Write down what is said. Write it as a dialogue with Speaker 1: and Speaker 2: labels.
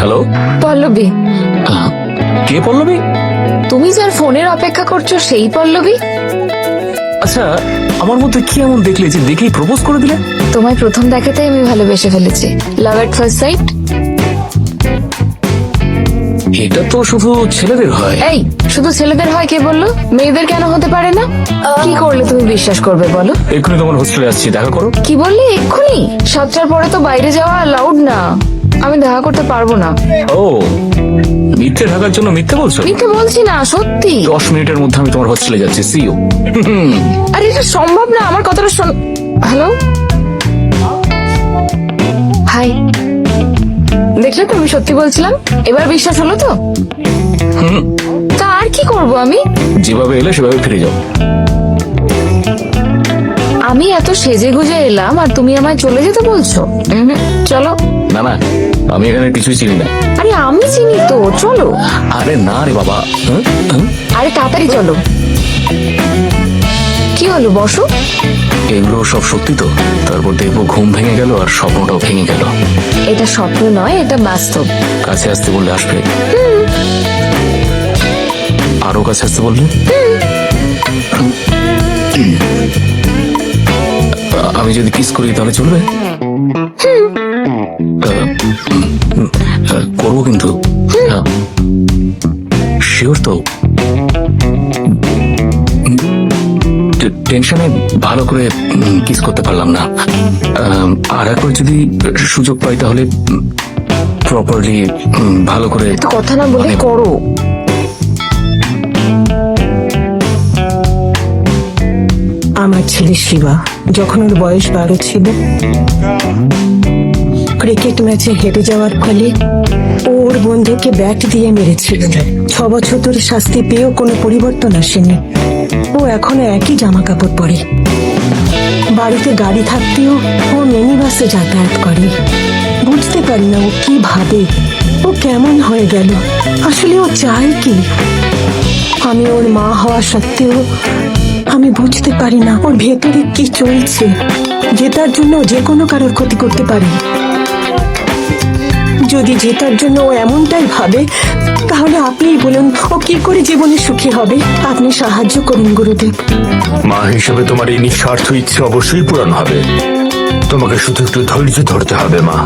Speaker 1: Hello
Speaker 2: Pallavi.
Speaker 1: কে পল্লবী?
Speaker 2: তুমি যার ফোনের অপেক্ষা করছ সেই পল্লবী।
Speaker 1: আচ্ছা আমার মধ্যে কি এমন দেখলে যে দেখেই প্রপোজ করে দিলে?
Speaker 2: তোমায় প্রথম দেখাতেই আমি ভালোবেসে ফেলেছি। লাভ এট ফার্স্ট সাইট
Speaker 1: এটা তো শুধু ছেলেদের হয়।
Speaker 2: এই শুধু ছেলেদের হয় কে বলল? মেয়েদের কেন হতে পারে না? কি করলে তুমি বিশ্বাস করবে বলো?
Speaker 1: এক্ষুনি তোমার হোস্টেলে আসছি দেখা করো।
Speaker 2: কি বললি? এক্ষুনি? সাতটার পরে তো বাইরে যাওয়া লাউড না। আমি দেখা করতে পারব না।
Speaker 1: ও মিথ্যে ঢাকার জন্য মিথ্যে বলছো?
Speaker 2: মিথ্যে বলছি না সত্যি।
Speaker 1: দশ মিনিটের মধ্যে আমি তোমার হোস্টেলে যাচ্ছি সি ইউ
Speaker 2: আরে এটা সম্ভব না আমার কথাটা শোন হ্যালো হাই দেখলে তো আমি সত্যি বলছিলাম এবার বিশ্বাস হলো তো? তা আর কি করব আমি?
Speaker 1: যেভাবে এলে সেভাবে ফিরে যাও।
Speaker 2: আমি এত সেজে গুজে এলাম আর তুমি আমায় চলে যেতে বলছো? উহুম, চলো।
Speaker 1: না না আমি এখানে কিছুই চিনি না।
Speaker 2: আরে আমি চিনি তো চলো।
Speaker 1: আরে না রে বাবা?
Speaker 2: আরে তাড়াতাড়ি চলো। কি হলো বসো।
Speaker 1: এগুলো সব সত্যি তো? তারপর দেখব ঘুম ভেঙে গেল আর স্বপ্নটাও ভেঙে গেল।
Speaker 2: এটা স্বপ্ন নয় এটা বাস্তব।
Speaker 1: কাছে আসতে বললে আসবে। আরও কাছে আসতে বললে? আমি যদি কিস করি তাহলে চলবে? করব কিন্তু। শিওর তো। টেনশনে ভালো করে কিস করতে পারলাম না। আর একবার যদি সুযোগ পাই তাহলে প্রপারলি ভালো করে
Speaker 2: কথা না বলে
Speaker 1: মানে-
Speaker 2: করো।
Speaker 3: আমার ছেলে শিবা, যখন ওর বয়স বারো ছিল। ক্রিকেট ম্যাচে হেরে যাওয়ার ফলে ওর বন্ধুকে ব্যাট দিয়ে মেরেছিল। ছ বছর ধরে শাস্তি পেয়েও কোনো পরিবর্তন আসেনি। ও এখনও একই জামা কাপড় পরে। বাড়িতে গাড়ি থাকতেও ও মিনি বাসে যাতায়াত করে। বুঝতে পারি না ও কি ভাবে, ও কেমন হয়ে গেল। আসলে ও চায় কি? আমি ওর মা হওয়া সত্ত্বেও আমি বুঝতে পারি না ওর ভেতরে কি চলছে জেতার জন্য যে কোনো কারোর ক্ষতি করতে পারে। যদি জেতার জন্য ও এমনটাই ভাবে, তাহলে আপনিই বলুন, ও কি করে জীবনে সুখী হবে? আপনি সাহায্য করুন, গুরুদেব।
Speaker 4: মা হিসেবে তোমার এই নিঃস্বার্থ ইচ্ছে অবশ্যই পূরণ হবে। তোমাকে শুধু একটু ধৈর্য ধরতে হবে, মা।